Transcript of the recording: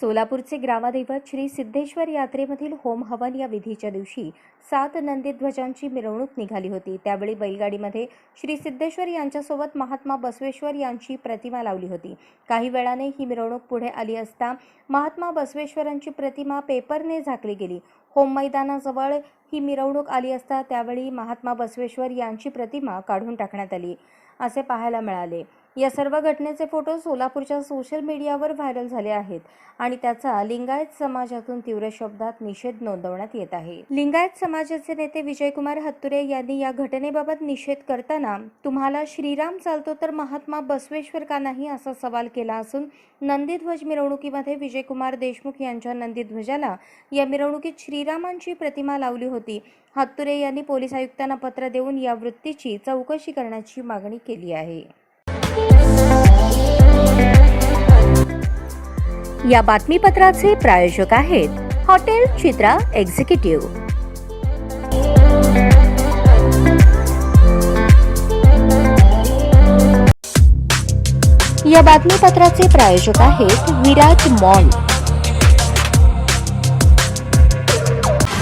सोलापूरचे ग्रामदैवत श्री सिद्धेश्वर यात्रेमधील होम हवन या विधीच्या दिवशी सात नंदीध्वजांची मिरवणूक निघाली होती. त्यावेळी बैलगाडीमध्ये श्री सिद्धेश्वर यांच्यासोबत महात्मा बसवेश्वर यांची प्रतिमा लावली होती. काही वेळाने ही मिरवणूक पुढे आली असता महात्मा बसवेश्वरांची प्रतिमा पेपरने झाकली गेली. होम मैदानाजवळ ही मिरवणूक आली असता त्यावेळी महात्मा बसवेश्वर यांची प्रतिमा काढून टाकण्यात आली असे पाहायला मिळाले. या सर्व घटनेचे फोटो सोलापूरच्या सोशल मीडियावर व्हायरल झाले आहेत आणि त्याचा लिंगायत समाजातून तीव्र शब्दात निषेध नोंदवण्यात येत आहे. लिंगायत समाजाचे नेते विजयकुमार हत्तुरे यांनी या घटनेबाबत निषेध करताना तुम्हाला श्रीराम चालतो तर महात्मा बसवेश्वर का नाही? असा सवाल केला असून नंदीध्वज मिरवणुकीमध्ये विजयकुमार देशमुख यांच्या नंदीध्वजाला या मिरवणुकीत श्री श्रीरामांची प्रतिमा लावली होती. हत्तुरे यांनी पोलीस आयुक्तांना पत्र देऊन या वृत्तीची चौकशी करण्याची मागणी केली आहे. या बातमीपत्राचे प्रायोजक आहेत हॉटेल चित्रा एक्झिक्युटिव्ह. या बातमीपत्राचे प्रायोजक आहेत विराज मॉल.